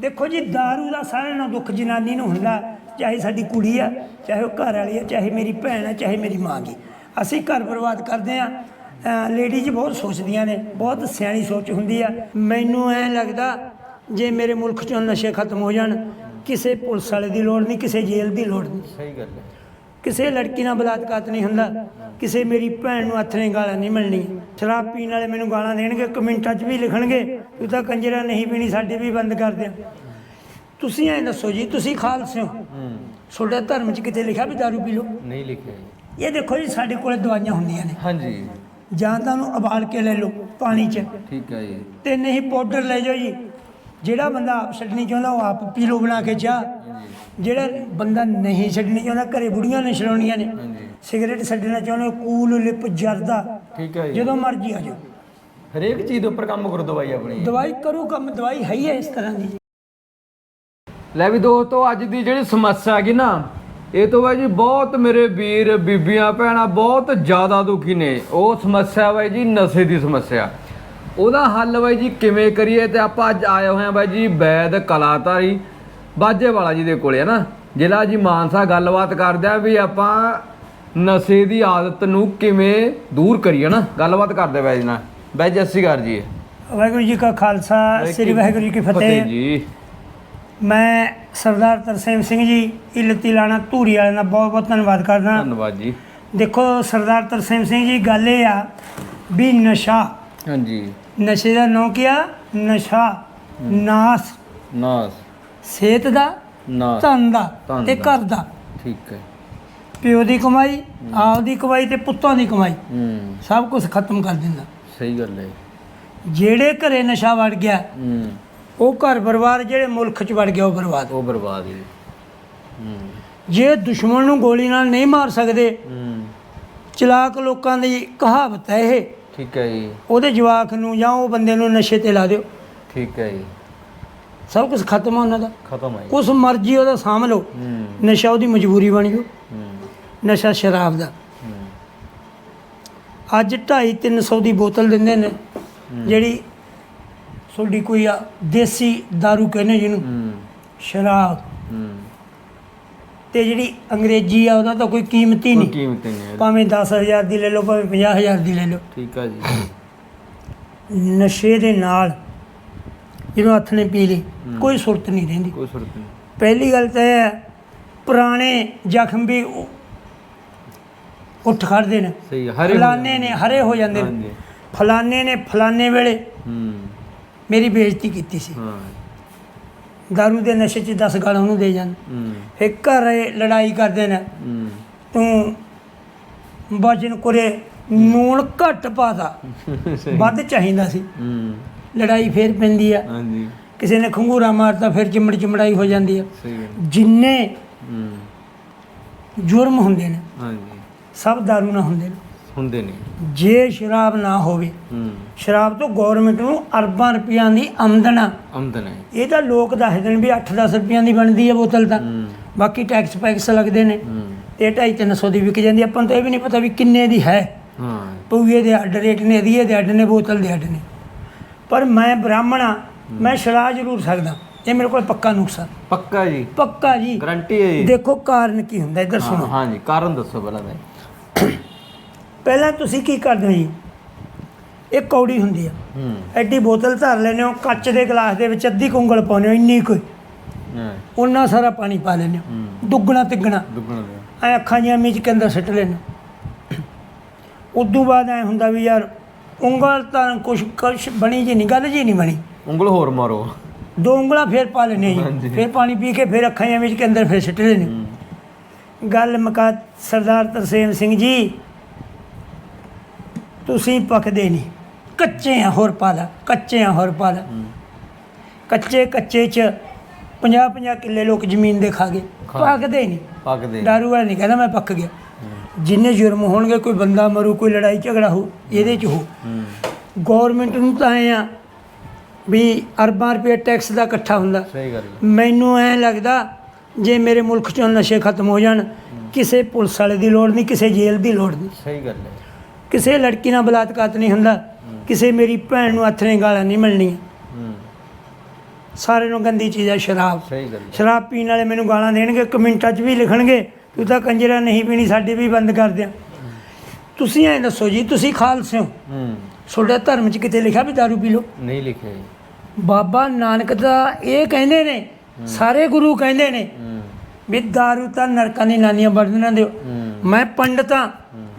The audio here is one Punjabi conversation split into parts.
ਦੇਖੋ ਜੀ दारू ਦਾ ਸਾਰਿਆਂ ਨਾਲੋਂ ਦੁੱਖ ਜਨਾਨੀ ਨੂੰ ਹੁੰਦਾ ਚਾਹੇ ਸਾਡੀ ਕੁੜੀ ਆ ਚਾਹੇ ਉਹ ਘਰ ਵਾਲੀ ਆ ਚਾਹੇ ਮੇਰੀ ਭੈਣ ਆ ਚਾਹੇ ਮੇਰੀ ਮਾਂ ਗੀ ਅਸੀਂ ਘਰ ਬਰਬਾਦ ਕਰਦੇ ਆ ਲੇਡੀਜ਼ ਬਹੁਤ ਸੋਚਦੀਆਂ ਨੇ ਬਹੁਤ ਸਿਆਣੀ ਸੋਚ ਹੁੰਦੀ ਆ। ਮੈਨੂੰ ਐ ਲੱਗਦਾ ਜੇ ਮੇਰੇ ਮੁਲਕ ਚੋਂ ਨਸ਼ੇ ਖਤਮ ਹੋ ਜਾਣ ਕਿਸੇ ਪੁਲਿਸ ਵਾਲੇ ਦੀ ਲੋੜ ਨਹੀਂ ਕਿਸੇ ਜੇਲ੍ਹ ਦੀ ਲੋੜ ਨਹੀਂ। ਸਹੀ ਗੱਲ ਹੈ। ਕਿਸੇ ਲੜਕੀ ਨਾਲ ਬਲਾਤਕਾਰ ਨਹੀਂ ਹੁੰਦਾ ਕਿਸੇ ਮੇਰੀ ਭੈਣ ਨੂੰ ਹੱਥ ਨੇ ਗਾਲਾਂ ਨਹੀਂ ਮਿਲਣੀਆਂ। ਸ਼ਰਾਬ ਪੀਣ ਵਾਲੇ ਮੈਨੂੰ ਗਾਲਾਂ ਦੇਣਗੇ ਕਮੈਂਟਾਂ 'ਚ ਵੀ ਲਿਖਣਗੇ ਤੂੰ ਤਾਂ ਕੰਜਰਾ ਨਹੀਂ ਪੀਣੀ ਸਾਡੇ ਵੀ ਬੰਦ ਕਰ ਦਿਆਂ ਤੁਸੀਂ ਐਂ ਦੱਸੋ ਜੀ ਤੁਸੀਂ ਖਾਲਸੇ ਹੋ। ਤੁਹਾਡੇ ਧਰਮ 'ਚ ਕਿਤੇ ਲਿਖਿਆ ਵੀ ਦਾਰੂ ਪੀ ਲਓ? ਨਹੀਂ ਲਿਖਿਆ ਜੀ। ਇਹ ਦੇਖੋ ਜੀ ਸਾਡੇ ਕੋਲੇ ਦਵਾਈਆਂ ਹੁੰਦੀਆਂ ਨੇ। ਹਾਂਜੀ। ਜਾਂ ਤਾਂ ਉਹਨੂੰ ਉਬਾਲ ਕੇ ਲੈ ਲਓ ਪਾਣੀ 'ਚ। ਠੀਕ ਹੈ ਜੀ। ਤੇ ਨਹੀਂ ਪਾਊਡਰ ਲੈ ਜਾਓ ਜੀ। ਜਿਹੜਾ ਬੰਦਾ ਆਪ ਛੱਡਣੀ ਚਾਹੁੰਦਾ ਉਹ ਆਪ ਪੀ ਲਓ ਬਣਾ ਕੇ ਚਾਹ। ਜਿਹੜਾ ਬੰਦਾ ਨਹੀਂ ਛੱਡਣੀ ਚਾਹੁੰਦਾ ਘਰੇ ਬੁੜੀਆਂ ਨੇ ਛਡਾਉਣੀਆਂ ਨੇ। ਸਿਗਰਟ ਛੱਡਣਾ ਚਾਹੁੰਦੇ ਕੂਲ ਲਿਪ ਜਰਦਾ। ਠੀਕ ਹੈ ਜੀ। ਜਦੋਂ ਮਰਜ਼ੀ ਆ ਜਾਓ। ਹਰੇਕ ਚੀਜ਼ ਦੇ ਉੱਪਰ ਕੰਮ ਕਰੋ ਦਵਾਈ ਆਪਣੀ। ਦਵਾਈ ਕਰੂ ਕੰਮ ਦਵਾਈ ਹੈ ਹੀ ਹੈ ਇਸ ਤਰ੍ਹਾਂ ਦੀ। ਲੈ ਵੀ ਦੋਸਤੋ ਅੱਜ ਦੀ ਜਿਹੜੀ ਸਮੱਸਿਆ ਹੈਗੀ ਨਾ ਇਹ ਤੋਂ ਬਾਈ ਜੀ ਬਹੁਤ ਮੇਰੇ ਵੀਰ ਬੀਬੀਆਂ ਭੈਣਾਂ ਬਹੁਤ ਜ਼ਿਆਦਾ ਦੁਖੀ ਨੇ। ਉਹ ਸਮੱਸਿਆ ਬਾਈ ਜੀ ਨਸ਼ੇ ਦੀ ਸਮੱਸਿਆ। ਉਹਦਾ ਹੱਲ ਬਾਈ ਜੀ ਕਿਵੇਂ ਕਰੀਏ ਤੇ ਆਪਾਂ ਅੱਜ ਆਏ ਹੋਏ ਆ ਬਾਈ ਜੀ ਵੈਦ ਕਲਾਤਾਰੀ ਬਾਜੇ ਵਾਲਾ ਜੀ ਦੇ ਕੋਲੇ ਹੈ ਨਾ? ਜ਼ਿਲ੍ਹਾ ਜੀ ਮਾਨਸਾ ਗੱਲਬਾਤ ਕਰਦੇ ਆ ਵੀ ਆਪਾਂ ਨਸ਼ੇ ਦੀ ਆਦਤ ਨੂੰ ਕਿਵੇਂ ਦੂਰ ਕਰੀਏ ਨਾ? ਗੱਲਬਾਤ ਕਰਦੇ ਬਾਈ ਜੀ ਨਾਲ। ਬਾਈ ਜੀ ਸਤਿ ਸ਼੍ਰੀ ਅਕਾਲ ਜੀ। ਵਾਹਿਗੁਰੂ ਜੀ ਕਾ ਖਾਲਸਾ ਸ੍ਰੀ ਵਾਹਿਗੁਰੂ ਜੀ ਕੀ ਫਤਿਹ ਜੀ। ਮੈਂ ਸਰਦਾਰ ਤਰਸੇਮ ਸਿੰਘ ਜੀ ਇਲਤੀ ਲਾਣਾ ਧੂਰੀ ਵਾਲਿਆਂ ਦਾ ਬਹੁਤ ਬਹੁਤ ਧੰਨਵਾਦ ਕਰਦਾ। ਧੰਨਵਾਦ ਜੀ। ਦੇਖੋ ਸਰਦਾਰ ਤਰਸੇਮ ਸਿੰਘ ਜੀ ਗੱਲ ਇਹ ਆ ਵੀ ਨਸ਼ਾ। ਹਾਂਜੀ। ਨਸ਼ੇ ਦਾ ਨਾਂ ਕੀ ਆ? ਨਸ਼ਾ। ਨਾਸ। ਨਾਸ। ਸਿਹਤ ਦਾ ਨਾਸ। ਧਨ ਦਾ ਤੇ। ਘਰ ਦਾ। ਠੀਕ ਹੈ। ਪਿਓ ਦੀ ਕਮਾਈ ਆਪ ਦੀ ਕਮਾਈ ਤੇ ਪੁੱਤਾਂ ਦੀ ਕਮਾਈ। ਹੂੰ। ਸਭ ਕੁਝ ਖਤਮ ਕਰ ਦਿੰਦਾ। ਸਹੀ ਗੱਲ ਹੈ ਜਿਹੜੇ ਘਰੇ ਨਸ਼ਾ ਵੜ ਗਿਆ ਹੂੰ। ਉਹ ਘਰ ਬਰਬਾਦ ਜਿਹੜੇ ਮੁਲਕ 'ਚ ਵੜ ਗਿਆ ਉਹ ਬਰਬਾਦ। ਉਹ ਬਰਬਾਦ ਹੀ। ਹੂੰ। ਜੇ ਦੁਸ਼ਮਣ ਨੂੰ ਗੋਲੀ ਨਾਲ ਨਹੀਂ ਮਾਰ ਸਕਦੇ ਹੂੰ। ਚਲਾਕ ਲੋਕਾਂ ਦੀ ਕਹਾਵਤ ਹੈ ਇਹ। ਠੀਕ ਹੈ ਜੀ। ਉਹਦੇ ਜਵਾਕ ਨੂੰ ਜਾਂ ਉਹ ਬੰਦੇ ਨੂੰ ਨਸ਼ੇ ਤੇ ਲਾ ਦਿਓ। ਠੀਕ ਹੈ ਜੀ। ਸਭ ਕੁਝ ਖਤਮ ਆ ਉਹਨਾਂ ਦਾ। ਖਤਮ ਹੈ ਜੀ। ਕੁਛ ਮਰਜ਼ੀ ਉਹਦਾ ਸਾਂਭ ਲਓ। ਹੂੰ। ਨਸ਼ਾ ਉਹਦੀ ਮਜਬੂਰੀ ਬਣ ਹੂੰ। ਨਸ਼ਾ ਸ਼ਰਾਬ ਦਾ। ਅੱਜ 2.5 300 ਦੀ ਬੋਤਲ ਦਿੰਦੇ ਨੇ ਜਿਹੜੀ ਤੁਹਾਡੀ ਕੋਈ ਆ ਦੇਸੀ दारू ਕਹਿੰਦੇ ਜਿਹਨੂੰ। ਸ਼ਰਾਬ। ਤੇ ਜਿਹੜੀ ਅੰਗਰੇਜ਼ੀ ਆ ਉਹਦਾ ਤਾਂ ਕੋਈ ਕੀਮਤ ਹੀ ਕੋਈ ਨਹੀਂ। ਕੀਮਤ ਨਹੀਂ ਭਾਵੇਂ 10000 ਦੀ ਲੈ ਲਓ ਭਾਵੇਂ 50000 ਦੀ ਲੈ ਲਓ। ਠੀਕ ਹੈ ਜੀ। ਨਸ਼ੇ ਦੇ ਨਾਲ ਜਿਹਨੂੰ ਹੱਥ ਨੇ ਪੀ ਲਈ ਕੋਈ ਸੁਰਤ ਨਹੀਂ ਰਹਿੰਦੀ। ਕੋਈ ਸੁਰਤ ਨਹੀਂ। ਪਹਿਲੀ ਗੱਲ ਤਾਂ ਇਹ ਹੈ ਪੁਰਾਣੇ ਜ਼ਖਮ ਵੀ ਉੱਠ ਖੜਦੇ ਨੇ। ਸਹੀ ਹਰੇ ਫਲਾਨੇ ਨੇ ਹਰੇ ਹੋ ਜਾਂਦੇ ਨੇ। ਫਲਾਨੇ ਨੇ ਫਲਾਨੇ ਵੇਲੇ ਹੂੰ। ਮੇਰੀ ਬੇਇੱਜ਼ਤੀ ਕੀਤੀ ਸੀ। ਹਾਂ। दारू ਦੇ ਨਸ਼ੇ 'ਚ 10 ਗਾਲਾਂ ਉਹਨੂੰ ਦੇ ਜਾਂਦੇ ਹੂੰ। ਫਿਰ ਘਰੇ ਲੜਾਈ ਕਰਦੇ ਨੇ। ਹੂੰ। ਤੂੰ ਵਜਨ ਕੁਰੇ ਨੂਣ ਘੱਟ ਪਾਦਾ ਵੱਧ ਚਾਹੀਦਾ ਸੀ। ਹੂੰ। ਲੜਾਈ ਫੇਰ ਪੈਂਦੀ ਆ। ਹਾਂਜੀ। ਕਿਸੇ ਨੇ ਖੰਗੂਰਾ ਮਾਰਤਾ ਫਿਰ ਚਿਮੜ ਚਿਮੜਾਈ ਹੋ ਜਾਂਦੀ ਆ। ਜਿੰਨੇ ਜੁਰਮ ਹੁੰਦੇ ਨੇ। ਹਾਂਜੀ। ਸਭ दारू ਨਾ ਹੁੰਦੇ ਨੇ। ਹੁੰਦੇ ਨਹੀਂ ਜੇ ਸ਼ਰਾਬ ਨਾ ਹੋਵੇ ਹੂੰ। ਸ਼ਰਾਬ ਤੋਂ ਗਵਰਨਮੈਂਟ ਨੂੰ ਅਰਬਾਂ ਰੁਪਈਆਂ ਦੀ ਆਮਦਨ ਆ। ਆਮਦਨ ਹੈ। ਇਹ ਤਾਂ ਲੋਕ ਦੱਸਦੇ ਨੇ ਵੀ 8-10 ਰੁਪਈਆਂ ਦੀ ਬਣਦੀ ਹੈ ਬੋਤਲ ਤਾਂ। ਹੂੰ। ਬਾਕੀ ਟੈਕਸ ਪੈਕਸ ਲੱਗਦੇ ਨੇ। ਹੂੰ। ਤੇ 250-300 ਦੀ ਵਿਕ ਜਾਂਦੀ ਆਪਾਂ ਨੂੰ ਤਾਂ ਇਹ ਵੀ ਨਹੀਂ ਪਤਾ ਵੀ ਕਿੰਨੇ ਦੀ ਹੈ। ਹਾਂ। ਪਊਏ ਦੇ ਅੱਡ ਰੇਟ ਨੇ ਅਧੀਏ ਦੇ ਅੱਡ ਨੇ ਬੋਤਲ ਦੇ ਅੱਡ ਨੇ। ਪਰ ਮੈਂ ਬ੍ਰਾਹਮਣ ਆ ਮੈਂ ਛੜਾ ਜ਼ਰੂਰ ਸਕਦਾ। ਇਹ ਮੇਰੇ ਕੋਲ ਪੱਕਾ ਨੁਕਸਾ ਪੱਕਾ ਜੀ। ਪੱਕਾ ਜੀ। ਗਰੰਟੀ ਹੈ ਜੀ। ਦੇਖੋ ਕਾਰਨ ਕੀ ਹੁੰਦਾ ਇੱਧਰ ਹਾਂ ਸੁਣੋ। ਹਾਂਜੀ ਕਾਰਨ ਦੱਸੋ ਪਹਿਲਾਂ ਤਾਂ। ਪਹਿਲਾਂ ਤੁਸੀਂ ਕੀ ਕਰਦੇ ਹੋ ਜੀ? ਇਹ ਕੌੜੀ ਹੁੰਦੀ ਆ। ਐਡੀ ਬੋਤਲ ਧਰ ਲੈਂਦੇ ਹੋ ਕੱਚ ਦੇ ਗਲਾਸ ਦੇ ਵਿੱਚ ਅੱਧੀ ਕੁੰਗਲ ਪਾਉਂਦੇ ਹੋ ਇੰਨੀ ਕੋਈ ਹਾਂ। ਉਹਨਾਂ ਸਾਰਾ ਪਾਣੀ ਪਾ ਲੈਂਦੇ ਹੋ। ਦੁੱਗਣਾ ਤਿੱਗਣਾ। ਐ ਅੱਖਾਂ ਜਿਹਾ ਮੀਚ ਕੇ ਅੰਦਰ ਸਿੱਟ ਲੈਣਾ ਉਦੋਂ ਬਾਅਦ ਐ ਹੁੰਦਾ ਵੀ ਯਾਰ ਉਂਗਲ ਤਾਂ ਕੁਛ ਕੁਛ ਬਣੀ ਜੀ ਨਹੀਂ ਗੱਲ ਜੀ ਨਹੀਂ ਬਣੀ। ਉਂਗਲ ਹੋਰ ਮਾਰੋ। ਦੋ ਉਂਗਲਾਂ ਫੇਰ ਪਾ ਹਾਂਜੀ। ਜੀ। ਫੇਰ ਪਾਣੀ ਪੀ ਕੇ ਫੇਰ ਅੱਖਾਂ ਜਿਹਾ ਮੀਚ ਕੇ ਅੰਦਰ ਫੇਰ ਸਿੱਟ ਹੂੰ। ਗੱਲ ਮੁਕਾ ਸਰਦਾਰ ਤਰਸੇਮ ਸਿੰਘ ਜੀ ਤੁਸੀਂ ਪੱਕਦੇ ਨਹੀਂ। ਕੱਚੇ ਆ ਹੋਰ ਪਾ ਕੱਚੇ ਆ ਹੋਰ ਪਾ ਕੱਚੇ ਕੱਚੇ ਚ 50 50 ਕਿੱਲੇ ਲੋਕ ਜ਼ਮੀਨ ਦੇ ਖਾ ਗਏ। ਪੱਕਦੇ ਨਹੀਂ। ਪੱਕਦੇ। ਦਾਰੂ ਵਾਲਾ ਨਹੀਂ ਕਹਿੰਦਾ ਮੈਂ ਪੱਕ ਗਿਆ। ਜਿੰਨੇ ਜੁਰਮ ਹੋਣਗੇ ਕੋਈ ਬੰਦਾ ਮਰੂ ਕੋਈ ਲੜਾਈ ਝਗੜਾ ਹੋ ਇਹਦੇ ਚ ਹੋ। ਗਵਰਨਮੈਂਟ ਨੂੰ ਤਾਂ ਐ ਆ ਵੀ ਅਰਬਾਂ ਰੁਪਏ ਟੈਕਸ ਦਾ ਇਕੱਠਾ ਹੁੰਦਾ। ਸਹੀ ਗੱਲ ਮੈਨੂੰ ਐ ਲੱਗਦਾ ਜੇ ਮੇਰੇ ਮੁਲਕ ਚੋਂ ਨਸ਼ੇ ਖਤਮ ਹੋ ਜਾਣ ਕਿਸੇ ਪੁਲਿਸ ਵਾਲੇ ਦੀ ਲੋੜ ਨਹੀਂ ਕਿਸੇ ਜੇਲ੍ਹ ਦੀ ਲੋੜ ਨਹੀਂ। ਸਹੀ ਗੱਲ ਹੈ। ਕਿਸੇ ਲੜਕੀ ਨਾਲ ਬਲਾਤਕਾਰ ਨਹੀਂ ਹੁੰਦਾ ਕਿਸੇ ਮੇਰੀ ਭੈਣ ਨੂੰ ਹੱਥ ਨੇ ਗਾਲਾਂ ਨਹੀਂ ਮਿਲਣੀਆਂ। ਸਾਰੇ ਨੂੰ ਗੰਦੀ ਚੀਜ਼ ਹੈ ਸ਼ਰਾਬ। ਸਹੀ ਗੱਲ ਹੈ। ਸ਼ਰਾਬ ਪੀਣ ਵਾਲੇ ਮੈਨੂੰ ਗਾਲਾਂ ਦੇਣਗੇ ਕਮੈਂਟਾਂ 'ਚ ਵੀ ਲਿਖਣਗੇ ਤੂੰ ਤਾਂ ਕੰਜਰਾ ਨਹੀਂ ਪੀਣੀ ਸਾਡੀ ਵੀ ਬੰਦ ਕਰ ਦਿਆਂ। ਤੁਸੀਂ ਐਂ ਦੱਸੋ ਜੀ ਤੁਸੀਂ ਖਾਲਸੇ ਹੋ? ਹੂੰ। ਤੁਹਾਡੇ ਧਰਮ 'ਚ ਕਿਤੇ ਲਿਖਿਆ ਵੀ ਦਾਰੂ ਪੀ ਲਓ? ਨਹੀਂ ਲਿਖਿਆ ਜੀ। ਬਾਬਾ ਨਾਨਕ ਦਾ ਇਹ ਕਹਿੰਦੇ ਨੇ ਸਾਰੇ ਗੁਰੂ ਕਹਿੰਦੇ ਨੇ ਵੀ ਦਾਰੂ ਤਾਂ ਨਰਕਾਂ ਦੀ ਨਾਨੀਆਂ ਵੜਨ ਦਿਓ ਮੈਂ ਪੰਡਤਾਂ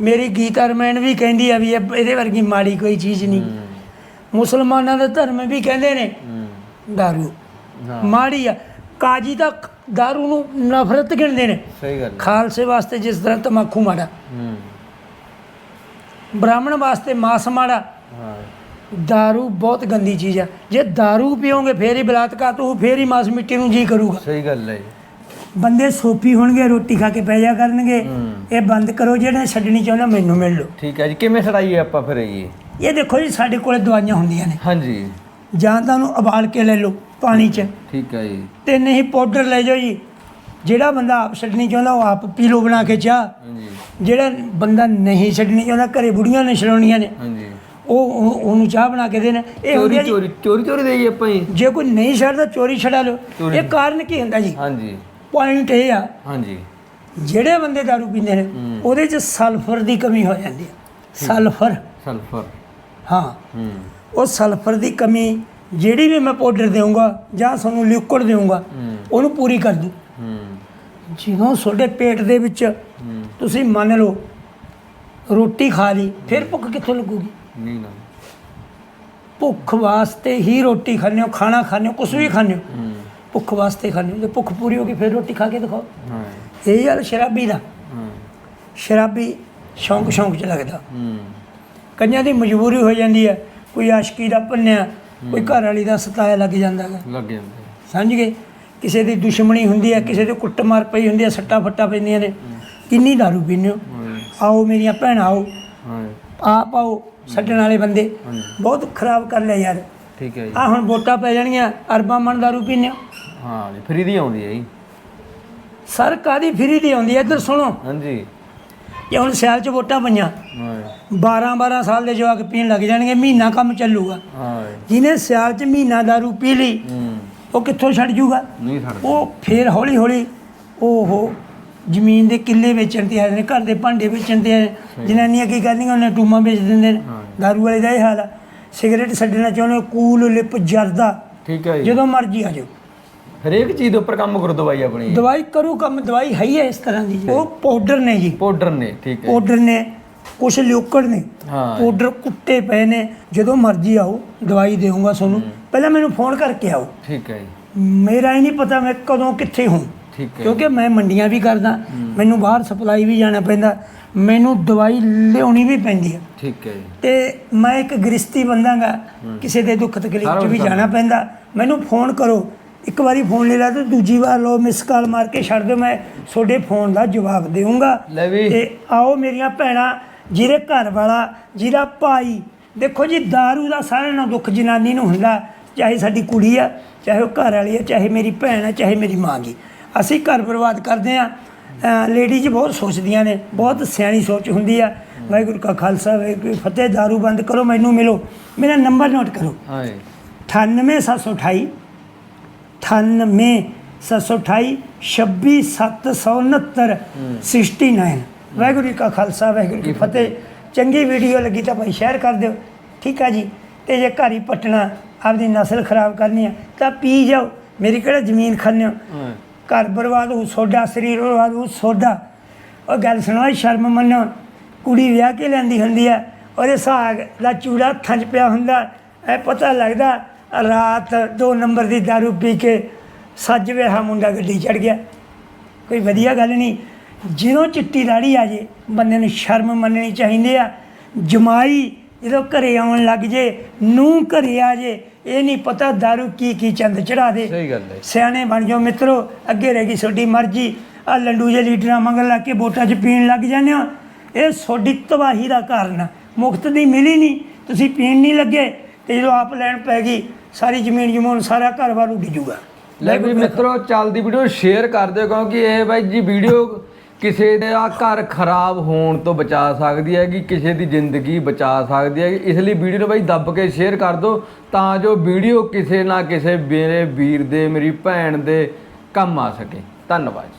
ਮੇਰੀ ਗੀਤਾ ਰਮੈਣ ਵੀ ਕਹਿੰਦੀ ਆ ਵੀ ਇਹ- ਇਹਦੇ ਵਰਗੀ ਮਾੜੀ ਕੋਈ ਚੀਜ਼ ਨਹੀਂ। ਮੁਸਲਮਾਨਾਂ ਦੇ ਧਰਮ ਵੀ ਕਹਿੰਦੇ ਨੇ ਦਾਰੂ। ਮਾੜੀ ਆ। ਕਾਜੀ ਤਾਂ ਦਾਰੂ ਨੂੰ ਨਫ਼ਰਤ ਗਿਣਦੇ ਨੇ। ਸਹੀ ਗੱਲ। ਖਾਲਸੇ ਵਾਸਤੇ ਜਿਸ ਤਰ੍ਹਾਂ ਤਮਾਕੂ ਮਾੜਾ। ਬ੍ਰਾਹਮਣ ਵਾਸਤੇ ਮਾਸ ਮਾੜਾ। ਹਾਂ ਦਾਰੂ ਬਹੁਤ ਗੰਦੀ ਚੀਜ਼ ਆ ਜੇ ਦਾਰੂ ਪੀਓਗੇ ਫੇਰ ਹੀ ਬਲਾਤਕਾਰ ਹੋਊ ਫੇਰ ਹੀ ਮਾਸ ਮਿੱਟੀ ਨੂੰ ਜੀ ਕਰੂਗਾ ਸਹੀ ਗੱਲ ਹੈ ਜੀ। ਬੰਦੇ ਸੋਪੀ ਹੋਣਗੇ ਰੋਟੀ ਖਾ ਕੇ ਪੈ ਜਾ ਕਰਨਗੇ ਹੂੰ ਇਹ ਬੰਦ ਕਰੋ ਜਿਹੜੇ ਛੱਡਣੀ ਚਾਹੁੰਦਾ ਮੈਨੂੰ ਮਿਲ ਲਓ ਠੀਕ ਹੈ ਜੀ ਕਿਵੇਂ ਛੜਾਈਏ ਆਪਾਂ ਫਿਰ ਇਹ ਇਹ ਦੇਖੋ ਜੀ ਸਾਡੇ ਕੋਲੇ ਦਵਾਈਆਂ ਹੁੰਦੀਆਂ ਨੇ ਹਾਂਜੀ ਜਾਂ ਤਾਂ ਉਹਨੂੰ ਉਬਾਲ ਕੇ ਲੈ ਲਓ ਪਾਣੀ 'ਚ ਠੀਕ ਹੈ ਜੀ ਤੇ ਨਹੀਂ ਪਾਊਡਰ ਲੈ ਜਾਓ ਜੀ ਜਿਹੜਾ ਬੰਦਾ ਆਪ ਛੱਡਣੀ ਚਾਹੁੰਦਾ ਉਹ ਆਪ ਪੀ ਲਓ ਬਣਾ ਕੇ ਚਾਹ ਹਾਂਜੀ ਜਿਹੜਾ ਬੰਦਾ ਨਹੀਂ ਛੱਡਣੀ ਚਾਹੁੰਦਾ ਘਰੇ ਬੁੜੀਆਂ ਨੇ ਛਡਾਉਣੀਆਂ ਨੇ ਹਾਂਜੀ ਉਹ ਉਹ- ਉਹਨੂੰ ਚਾਹ ਬਣਾ ਕੇ ਦੇਣ। ਇਹ ਹੋ ਚੋਰੀ ਗਿਆ ਜੀ। ਚੋਰੀ ਚੋਰੀ ਚੋਰੀ ਦੇਈਏ ਆਪਾਂ ਜੀ। ਜੇ ਕੋਈ ਨਹੀਂ ਛੱਡਦਾ ਚੋਰੀ ਛਡਾ ਲਓ। ਇਹ ਕਾਰਨ ਕੀ ਹੁੰਦਾ ਜੀ? ਹਾਂਜੀ। ਪੁਆਇੰਟ ਇਹ ਆ। ਹਾਂਜੀ। ਜਿਹੜੇ ਬੰਦੇ ਦਾਰੂ ਪੀਂਦੇ ਨੇ। ਉਹਦੇ 'ਚ ਸਲਫਰ ਦੀ ਕਮੀ ਹੋ ਜਾਂਦੀ ਹੈ ਸਲਫਰ। ਸਲਫਰ। ਹਾਂ। ਹੂੰ। ਉਹ ਸਲਫਰ ਦੀ ਕਮੀ ਜਿਹੜੀ ਵੀ ਮੈਂ ਪਾਊਡਰ ਦੇਵਾਂਗਾ ਜਾਂ ਤੁਹਾਨੂੰ ਲਿਕੁਇਡ ਦੇਵਾਂਗਾ ਉਹਨੂੰ ਪੂਰੀ ਕਰ ਦੂ। ਹੂੰ। ਜਦੋਂ ਤੁਹਾਡੇ ਪੇਟ ਦੇ ਵਿੱਚ ਤੁਸੀਂ ਮੰਨ ਲਓ ਰੋਟੀ ਖਾ ਲਈ ਫਿਰ ਭੁੱਖ ਕਿੱਥੋਂ ਲੱਗੂਗੀ? ਨਹੀਂ ਨਾ। ਭੁੱਖ ਵਾਸਤੇ ਹੀ ਰੋਟੀ ਖਾਂਦੇ ਹੋ ਖਾਣਾ ਖਾਂਦੇ ਹੋ ਕੁਝ ਵੀ ਖਾਂਦੇ ਹੋ। ਭੁੱਖ ਵਾਸਤੇ ਖਾਂਦੇ ਹੋ ਜੇ ਭੁੱਖ ਪੂਰੀ ਹੋ ਗਈ ਫਿਰ ਰੋਟੀ ਖਾ ਕੇ ਦਿਖਾਓ। ਹਾਂ। ਇਹ ਹਾਲ ਸ਼ਰਾਬੀ ਦਾ। ਹਾਂ। ਸ਼ਰਾਬੀ ਸ਼ੌਂਕ ਸ਼ੌਂਕ ਚ ਲੱਗਦਾ। ਹੂੰ। ਕਈਆਂ ਦੀ ਮਜਬੂਰੀ ਹੋ ਜਾਂਦੀ ਹੈ ਕੋਈ ਆਸ਼ਕੀ ਦਾ ਪੰਨਿਆ ਕੋਈ ਘਰ ਵਾਲੀ ਦਾ ਸਤਾਇਆ ਲੱਗ ਜਾਂਦਾ ਹੈ। ਲੱਗ ਜਾਂਦੇ ਸਮਝ ਗਏ? ਕਿਸੇ ਦੀ ਦੁਸ਼ਮਣੀ ਹੁੰਦੀ ਹੈ ਕਿਸੇ ਦੇ ਕੁੱਟਮਾਰ ਪਈ ਹੁੰਦੀ ਹੈ ਸੱਟਾ ਫੱਟਾ ਪੈਂਦੀਆਂ ਨੇ। ਕਿੰਨੀ ਦਾਰੂ ਪੀਂਦੇ ਹੋ? ਹਾਂ। ਆਓ ਮੇਰੀਆਂ ਭੈਣਾਂ ਆਓ। ਹਾਂ। ਆਪ ਆਓ। ਛੱਡਣ ਵਾਲੇ ਬੰਦੇ। ਬਹੁਤ ਖਰਾਬ ਕਰ ਲਿਆ ਯਾਰ। ਠੀਕ ਹੈ ਜੀ। ਆ ਹੁਣ ਵੋਟਾਂ ਪੈ ਜਾਣਗੀਆਂ ਅਰਬਾਂ ਮਣ ਦਾਰੂ ਪੀਂਦੇ ਹੋ ਹਾਂ ਜੀ ਫਰੀ ਦੀ ਆਉਂਦੀ ਹੈ ਜੀ। ਸਰ ਕਾਦੀ ਫਰੀ ਦੀ ਆਉਂਦੀ ਹੈ? ਇੱਧਰ ਸੁਣੋ। ਹਾਂਜੀ। ਜੇ ਹੁਣ ਸਿਆਲ 'ਚ ਵੋਟਾਂ ਪਈਆਂ। ਹਾਂ 12 12 ਸਾਲ ਦੇ ਜਵਾਕ ਪੀਣ ਲੱਗ ਜਾਣਗੇ ਮਹੀਨਾ ਕੰਮ ਚੱਲੂਗਾ। ਹਾਂ ਜਿਹਨੇ ਸਿਆਲ 'ਚ ਮਹੀਨਾ ਦਾਰੂ ਪੀ ਲਈ ਉਹ ਕਿੱਥੋਂ ਛੱਡ ਜੂਗਾ? ਨਹੀਂ ਛੱਡਦਾ ਉਹ ਫੇਰ ਹੌਲੀ ਹੌਲੀ ਉਹ ਜ਼ਮੀਨ ਦੇ ਕਿੱਲੇ ਵੇਚਣ ਤੇ ਆਏ ਨੇ ਘਰ ਦੇ ਭਾਂਡੇ ਵੇਚਣ ਤੇ ਆਏ। ਜਨਾਨੀਆਂ ਕੀ ਕਰਦੀਆਂ ਉਹਨੇ ਟੂਮਾ ਵੇਚ ਦਿੰਦੇ ਨੇ। ਦਾਰੂ ਵਾਲੇ ਦਾ ਇਹ ਹਾਲ ਆ ਸਿਗਰਟ ਛੱਡਣਾ ਚਾਹੁੰਦੇ ਹੋ, ਕੂਲ ਲਿਪ ਜਰਦਾ ਠੀਕ ਹੈ ਜੀ ਜਦੋਂ ਮਰਜ਼ੀ ਆ ਜਾਓ ਹਰੇਕ ਚੀਜ਼ ਦੇ ਉੱਪਰ ਕੰਮ ਕਰੋ ਦਵਾਈ ਆਪਣੀ ਦਵਾਈ ਕਰੂ ਕੰਮ ਦਵਾਈ ਹੈ ਹੀ ਹੈ ਇਸ ਤਰ੍ਹਾਂ ਦੀ। ਉਹ ਪਾਊਡਰ ਨੇ ਜੀ ਪਾਊਡਰ ਨੇ ਠੀਕ ਹੈ ਪਾਊਡਰ ਨੇ ਕੁਛ ਲਿਓਕੜ ਨੇ ਹਾਂ ਪਾਊਡਰ ਕੁੱਟੇ ਪਏ ਨੇ ਜਦੋਂ ਮਰਜ਼ੀ ਆਓ ਦਵਾਈ ਦੇਵਾਂਗਾ ਤੁਹਾਨੂੰ ਪਹਿਲਾਂ ਮੈਨੂੰ ਫੋਨ ਕਰਕੇ ਆਓ ਠੀਕ ਹੈ ਜੀ ਮੇਰਾ ਹੀ ਨਹੀਂ ਪਤਾ ਮੈਂ ਕਦੋਂ ਕਿੱਥੇ ਹੂੰ ਠੀਕ ਹੈ ਕਿਉਂਕਿ ਮੈਂ ਮੰਡੀਆਂ ਵੀ ਕਰਦਾ ਮੈਨੂੰ ਬਾਹਰ ਸਪਲਾਈ ਵੀ ਜਾਣਾ ਪੈਂਦਾ ਮੈਨੂੰ ਦਵਾਈ ਲਿਆਉਣੀ ਵੀ ਪੈਂਦੀ ਹੈ ਠੀਕ ਹੈ ਜੀ। ਤੇ ਮੈਂ ਇੱਕ ਗ੍ਰਸਤੀ ਬੰਦਾਗਾ ਕਿਸੇ ਦੇ ਦੁੱਖ ਤਕਲੀਫ 'ਚ ਵੀ ਜਾਣਾ ਪੈਂਦਾ। ਮੈਨੂੰ ਫੋਨ ਕਰੋ। ਇੱਕ ਵਾਰੀ ਫੋਨ ਲੈ ਲਾ ਤੇ ਦੂਜੀ ਵਾਰ ਲਓ ਮਿਸ ਕਾਲ ਮਾਰ ਕੇ ਛੱਡ ਦਿਓ। ਮੈਂ ਤੁਹਾਡੇ ਫੋਨ ਦਾ ਜਵਾਬ ਦੇਵਾਂਗਾ ਲੈ ਵੀ। ਤੇ ਆਓ ਮੇਰੀਆਂ ਭੈਣਾਂ ਜਿਹਦੇ ਘਰ ਵਾਲਾ ਜਿਹਦਾ ਭਾਈ ਦੇਖੋ ਜੀ दारू ਦਾ ਸਾਰਿਆਂ ਨੂੰ ਦੁੱਖ ਜਨਾਨੀ ਨੂੰ ਹੁੰਦਾ ਚਾਹੇ ਸਾਡੀ ਕੁੜੀ ਆ ਚਾਹੇ ਉਹ ਘਰ ਵਾਲੀ ਆ ਚਾਹੇ ਮੇਰੀ ਭੈਣ ਆ ਚਾਹੇ ਮੇਰੀ ਮਾਂ ਗੀ ਅਸੀਂ ਘਰ ਬਰਬਾਦ ਕਰਦੇ ਆ। ਲੇਡੀਜ਼ ਬਹੁਤ ਸੋਚਦੀਆਂ ਨੇ ਬਹੁਤ ਸਿਆਣੀ ਸੋਚ ਹੁੰਦੀ ਆ। ਵਾਹਿਗੁਰੂ ਕਾ ਖਾਲਸਾ ਵਾਹਿਗੁਰੂ ਫਤਿਹ दारू ਬੰਦ ਕਰੋ ਮੈਨੂੰ ਮਿਲੋ। ਮੇਰਾ ਨੰਬਰ ਨੋਟ ਕਰੋ। ਹਾਂ ਜੀ 98728 98728 26769 69 ਵਾਹਿਗੁਰੂ ਕਾ ਖਾਲਸਾ ਵਾਹਿਗੁਰੂ ਕੀ ਫਤਿਹ। ਚੰਗੀ ਵੀਡੀਓ ਲੱਗੀ ਤਾਂ ਭਾਈ ਸ਼ੇਅਰ ਕਰ ਦਿਓ। ਠੀਕ ਆ ਜੀ? ਤੇ ਜੇ ਘਰ ਹੀ ਪਟਣਾ ਆਪਦੀ ਨਸਲ ਖਰਾਬ ਕਰਨੀ ਆ ਤਾਂ ਪੀ ਜਾਓ। ਮੇਰੀ ਕਿਹੜਾ ਜ਼ਮੀਨ ਹਾਂ ਘਰ ਬਰਬਾਦ ਹੋ, ਸੋਡਾ ਸਰੀਰ ਬਰਬਾਦ ਹੋ, ਸੋਡਾ। ਉਹ ਗੱਲ ਸੁਣੋ ਸ਼ਰਮ ਮੰਨੋ। ਕੁੜੀ ਵਿਆਹ ਕੇ ਲੈਂਦੀ ਹੁੰਦੀ ਹੈ ਉਹਦੇ ਸਾਗ ਦਾ ਚੂੜਾ ਹੱਥਾਂ 'ਚ ਪਿਆ ਹੁੰਦਾ। ਐ ਪਤਾ ਲੱਗਦਾ, ਰਾਤ ਦੋ ਨੰਬਰ ਦੀ दारू ਪੀ ਕੇ ਸੱਜ ਵਿਆਹ ਮੁੰਡਾ ਗੱਡੀ ਚੜ ਗਿਆ। ਕੋਈ ਵਧੀਆ ਗੱਲ ਨਹੀਂ। ਜਦੋਂ ਚਿੱਟੀ ਦਾੜੀ ਆ ਜੇ, ਬੰਦੇ ਨੂੰ ਸ਼ਰਮ ਮੰਨਣੀ ਚਾਹੀਦੀ ਆ। ਜਮਾਈ ਜਦੋਂ ਘਰੇ ਆਉਣ ਲੱਗ ਜੇ ਨੂੰ ਘਰੇ ਆ ਜੇ ਇਹ ਨਹੀਂ ਪਤਾ दारू ਕੀ ਕੀ ਚੰਦ ਚੜਾ ਦੇ। ਸਹੀ ਗੱਲ ਹੈ। ਸਿਆਣੇ ਬਣ ਜਾਓ ਮਿੱਤਰੋ ਅੱਗੇ ਰਹਿ ਗਈ ਤੁਹਾਡੀ ਮਰਜ਼ੀ। ਆ ਲੰਡੂ ਜੇ ਲੀਡਰਾਂ ਮੰਗਣ ਲੱਗ ਕੇ ਵੋਟਾਂ 'ਚ ਪੀਣ ਲੱਗ ਜਾਂਦੇ ਹੋ। ਇਹ ਤੁਹਾਡੀ ਤਬਾਹੀ ਦਾ ਕਾਰਨ ਆ। ਮੁਫਤ ਦੀ ਮਿਲੀ ਨਹੀਂ ਤੁਸੀਂ ਪੀਣ ਨਹੀਂ ਲੱਗੇ ਤੇ ਜਦੋਂ ਆਪ ਲੈਣ ਪੈ ਗਈ ਸਾਰੀ ਜ਼ਮੀਨ ਜਮੂਨ ਸਾਰਾ ਘਰ-ਬਾਰ ਉੱਡ ਜੂਗਾ। ਲੈ ਵੀ ਮਿੱਤਰੋ ਚੱਲਦੀ ਵੀਡੀਓ ਸ਼ੇਅਰ ਕਰ ਦਿਓ ਕਿਉਂਕਿ ਇਹ ਬਾਈ ਜੀ ਵੀਡੀਓ ਕਿਸੇ ਦਾ ਘਰ ਖਰਾਬ ਹੋਣ ਤੋਂ ਬਚਾ ਸਕਦੀ ਹੈ ਕਿ ਕਿਸੇ ਦੀ ਜ਼ਿੰਦਗੀ ਬਚਾ ਸਕਦੀ ਹੈ ਇਸ ਲਈ ਵੀਡੀਓ ਨੂੰ ਬਾਈ ਦੱਬ ਕੇ ਸ਼ੇਅਰ ਕਰ ਦਿਓ, ਤਾਂ ਜੋ ਵੀਡੀਓ ਕਿਸੇ ਨਾ ਕਿਸੇ ਮੇਰੇ ਵੀਰ ਦੇ, ਮੇਰੀ ਭੈਣ ਦੇ ਕੰਮ ਆ ਸਕੇ। ਧੰਨਵਾਦ ਜੀ।